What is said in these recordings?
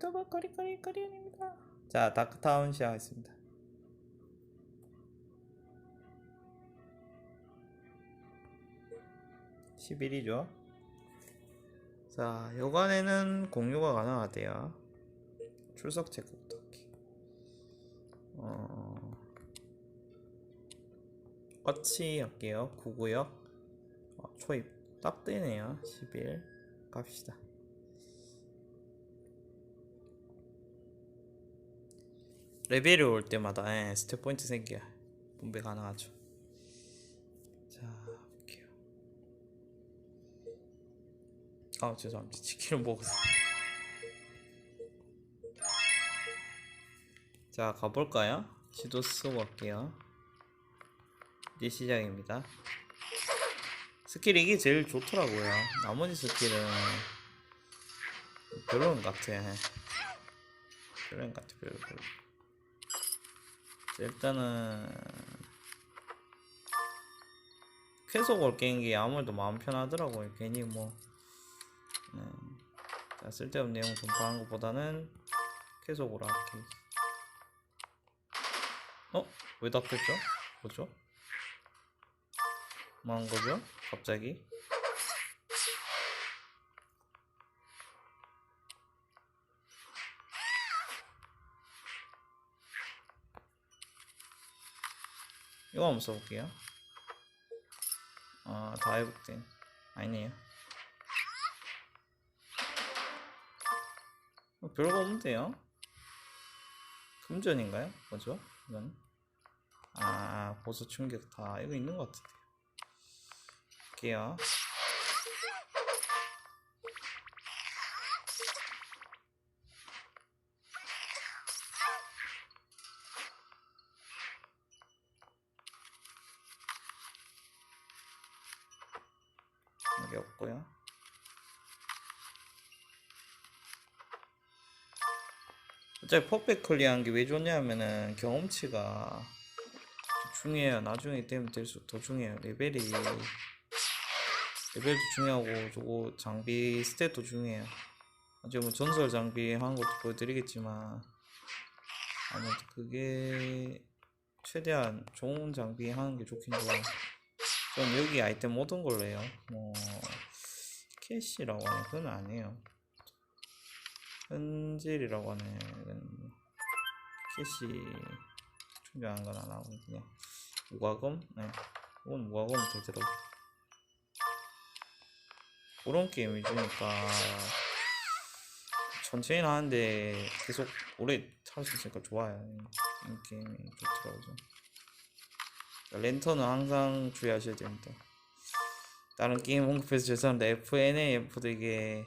유튜버 거리거리 거리입니다. 자, 다크타운 시작하겠습니다. (11이죠) 자 여관에는 공유가 가능하대요. 출석 체크부터 할게 어 어치 할게요. 9구역. 어, 초입. 딱 되네요. 11 갑시다 레벨이 올 때마다 예, 스텝 포인트 생겨야 분배 가능하죠. 자 볼게요. 아 죄송합니다. 치킨을 먹었어. 자 가볼까요? 지도 쓰고 갈게요. 이제 시작입니다. 스킬 이게 제일 좋더라고요. 나머지 스킬은 별로인 것 같아. 별로인 것 같아 별로. 별로 자, 일단은 쾌속을 깨는 게 아무래도 마음 편하더라고요 괜히 뭐 음, 자, 쓸데없는 내용 전파하는 것보다는 계속으로 할게. 어? 왜 닫혔죠? 뭐죠? 뭐 한 거죠? 갑자기? 이거 한번 써볼게요. 아, 다 회복된. 아니네요. 뭐 별거 없는데요? 금전인가요? 뭐죠? 이건? 아, 보수 충격 다 이거 있는 것 같은데. 볼게요. 어차피 퍼펙트 클리어한 게 왜 좋냐면은 경험치가 중요해요. 나중에 되면 될수록 더 중요해요. 레벨이 레벨도 중요하고 저거 장비 스탯도 중요해요. 나중에 뭐 전설 장비 하는 것도 보여드리겠지만 아무튼 그게 최대한 좋은 장비 하는 게 좋긴 좋아요. 전 여기 아이템 모든 걸로 해요. 뭐 캐시라고 하네 그건 아니에요. 현질이라고 하네. 캐시 충전한 건 안 하고 그냥 무과금? 네. 이건 무과금 되더라고. 그런 게임 위주니까 천천히 하는데 계속 오래 할 수 있으니까 좋아요. 이 게임이 좋더라고요. 랜턴은 항상 주의하셔야 됩니다. 다른 게임 언급해서 죄송한데 FNAF도 이게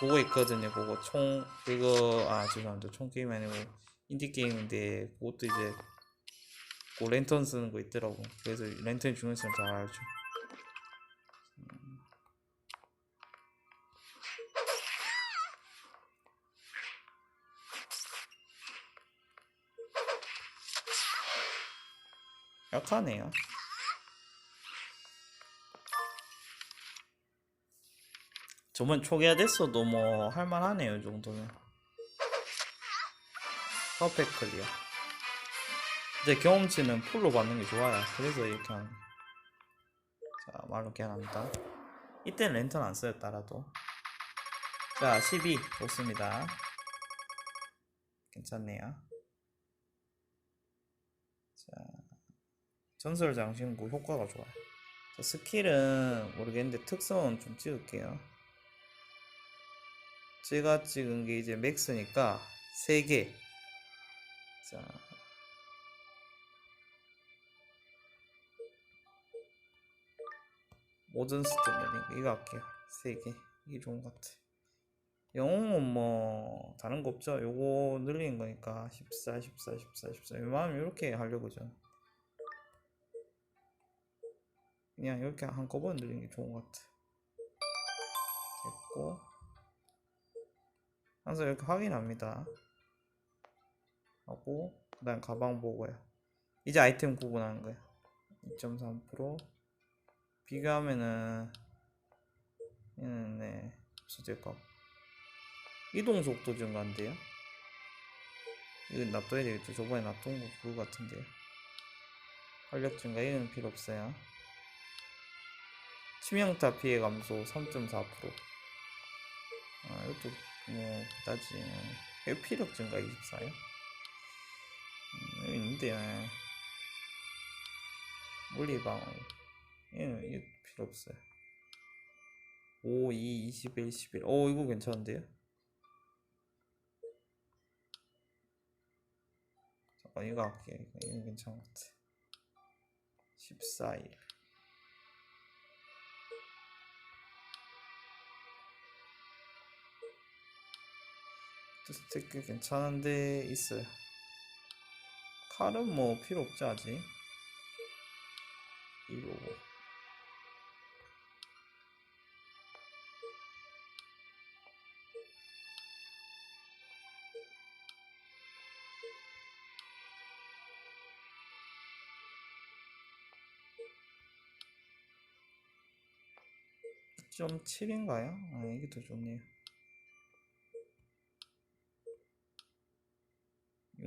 그거 있거든요. 그거 총 그거 아 죄송합니다. 총 게임이 아니고 인디 게임인데 그것도 이제 그 랜턴 쓰는 거 있더라고. 그래서 랜턴 중요성을 잘 알죠. 음. 약하네요. 저번 초기화 됐어도 뭐 할만하네요 이 정도면. 퍼펙트 클리어. 이제 경험치는 풀로 받는 게 좋아요. 그래서 이렇게 하는. 자 말로 계산합니다. 이때는 랜턴 안 써요 따라도. 자 12 좋습니다. 괜찮네요. 자 전설 장신구 효과가 좋아요. 자, 스킬은 모르겠는데 특성은 좀 찍을게요 제가 찍은 게 이제 맥스니까 3개. 자. 모든 스탠드링 이거 할게요. 3개. 이게 좋은 것 같아. 영웅은 뭐 다른 거 없죠. 요거 늘리는 거니까 14, 14, 14, 14. 웬만하면 이렇게 하려고 죠 그냥 이렇게 한꺼번에 늘리는 게 좋은 것 같아. 됐고. 항상 이렇게 확인합니다. 하고 그 다음 가방 보고요. 이제 아이템 구분하는 거예요. 2.3% 비교하면은 얘는 네 같고 이동 속도 증가인데요. 이거 놔둬야 되겠죠. 저번에 놔둔 거 그거 같은데요. 활력 증가 이건 필요 없어요. 치명타 피해 감소 3.4%. 아, 이것도 뭐 그다지 회피력 증가 24요. 음, 여기 있는데요. 물리 방어. 얘는 이거 필요 없어요. 5, 2, 21, 11. 오, 이거 괜찮은데요? 잠깐, 이거 할게요. 이거, 이거 괜찮은 것 같아. 14일. 스티커 괜찮은데 있어요. 칼은 뭐 필요 없지 아직. 이거 좀 7인가요? 아 이게 더 좋네요.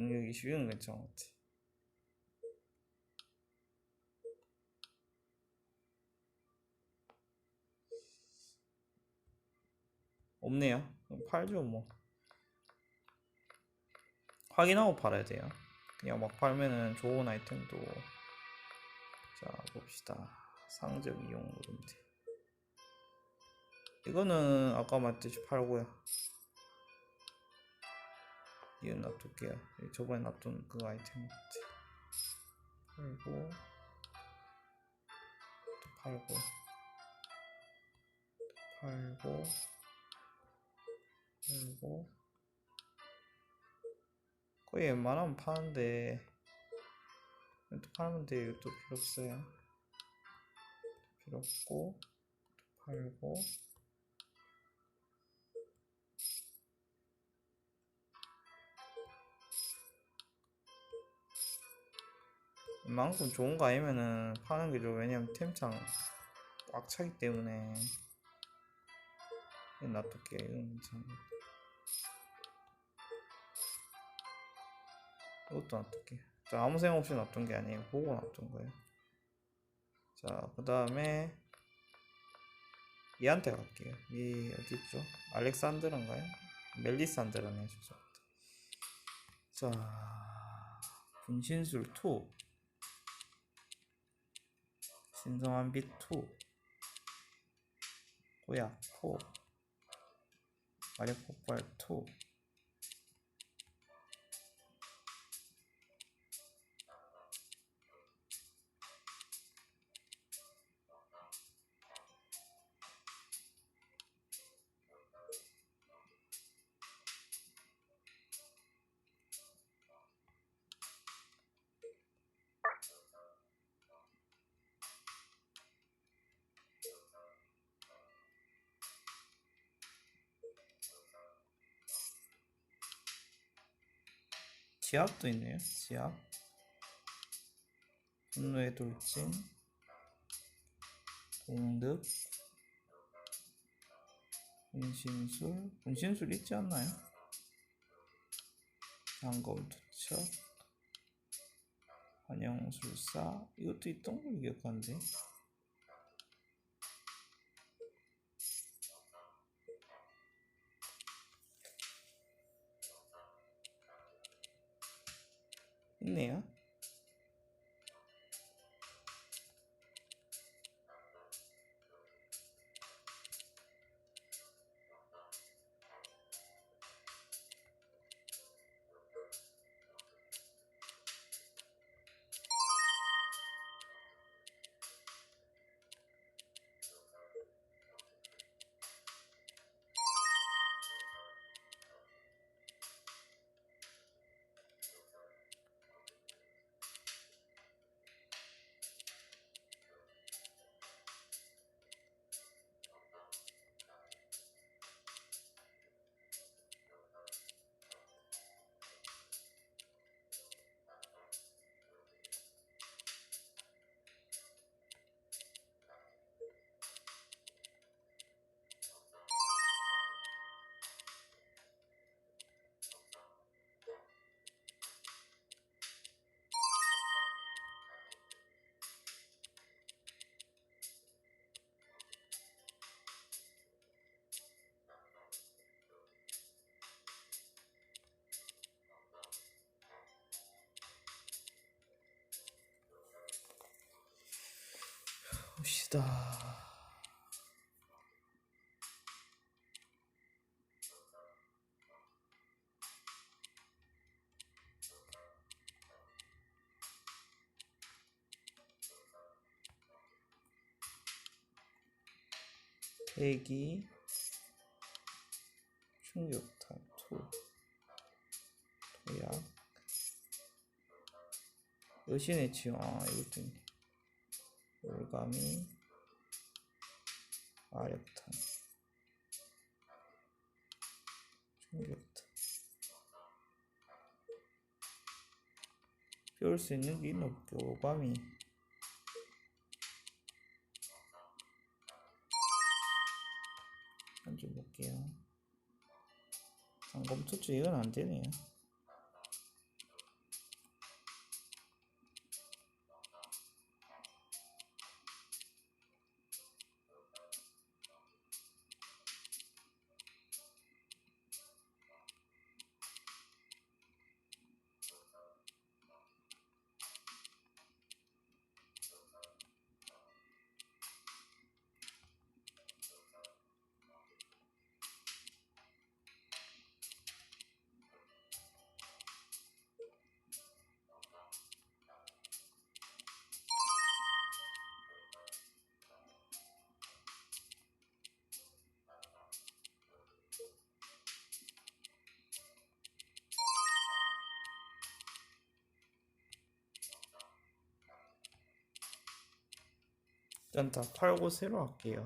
6620은 괜찮은 것 같아. 없네요. 그럼 팔죠 뭐. 확인하고 팔아야 돼요. 그냥 막 팔면은 좋은 아이템도 자 봅시다. 상점 이용 돼. 이거는 아까 말했듯이 팔고요. 이건 놔둘게요. 저번에 놔둔 그 아이템. 팔고 또 팔고 팔고 팔고 거의 웬만하면 파는데 또 팔면 돼요. 또 필요 없어요. 필요 없고 또 팔고 만큼 좋은 거 아니면은 파는 게 좋아. 왜냐면 템창 꽉 차기 때문에. 이거 놔둘게. 이건 괜찮아. 이것도 놔둘게. 자, 아무 생각 없이 놔둔 게 아니에요. 보고 놔둔 거예요. 자, 그 다음에 얘한테 갈게요. 얘 어디 있죠? 알렉산드라인가요? 멜리산드라네. 죄송합니다. 자, 분신술 2. 신성한 빛2 고약 4 마력 폭발 2 지압도 있네요. 지압. 분노의 돌진. 공득. 분신술. 분신술 있지 않나요? 단검 투척. 환영술사. 이것도 있던 걸 기억하는데. 있 봅시다. 대기 충격탄 투 도약. 여신의 지형. 아 이것도 있네 올가미 아력탄 충격탄 배울 수 있는 게 볼게 올가미. 한번 볼게요. 상검 투투 이건 안 되네요 일단 다 팔고 새로 할게요.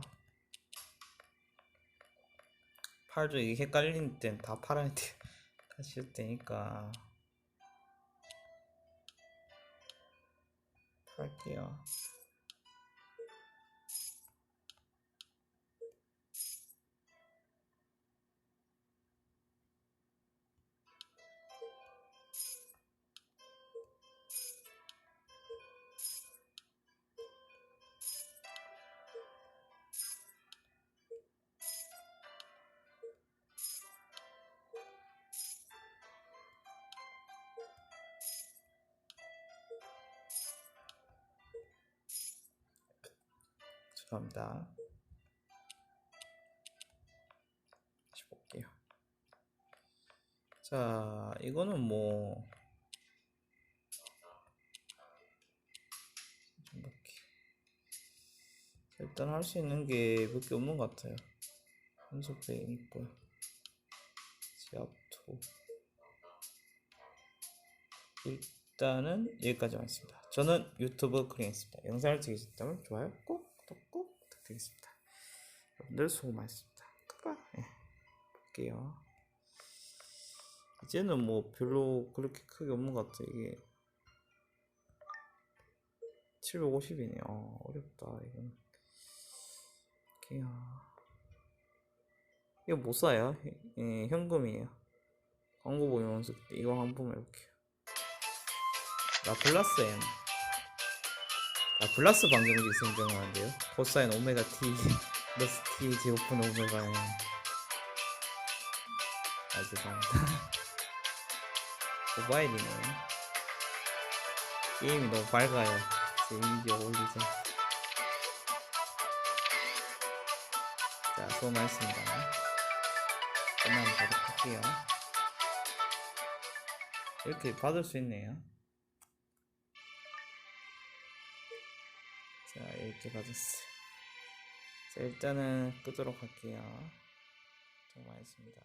팔죠. 이게 헷갈리는 땐 다 팔아야 돼. 하실 때니까. 팔게요. 죄송합니다. 다시 볼게요. 자, 이거는 뭐 일단 할 수 있는 게 몇 개 없는 것 같아요. 베인 있고요. 지압토. 일단은 여기까지만 있습니다. 저는 유튜브 크리에이터입니다. 영상을 즐기셨다면 좋아요 꼭 꼭 부탁드리겠습니다. 여러분들 수고 많으셨습니다. 굿바이. 예, 볼게요. 이제는 뭐 별로 그렇게 크게 없는 것 같아 이게 750이네. 어, 어렵다 이건. 볼게요. 이거 못 사요. 예, 현금이에요. 광고 보면 연습 때 이거 한번 해볼게요. 라플라스 M 라플라스 방정식 생성하는데요? 코사인 오메가 T 플러스 T 제곱분 오메가 아 죄송합니다. 모바일이네. 게임이 너무 밝아요. 제 이미지 어울리죠. 자 수고 많으셨습니다. 끝나면 바로 할게요. 이렇게 받을 수 있네요 자 이렇게 받았어요. 자 일단은 끄도록 할게요. 수고 많으셨습니다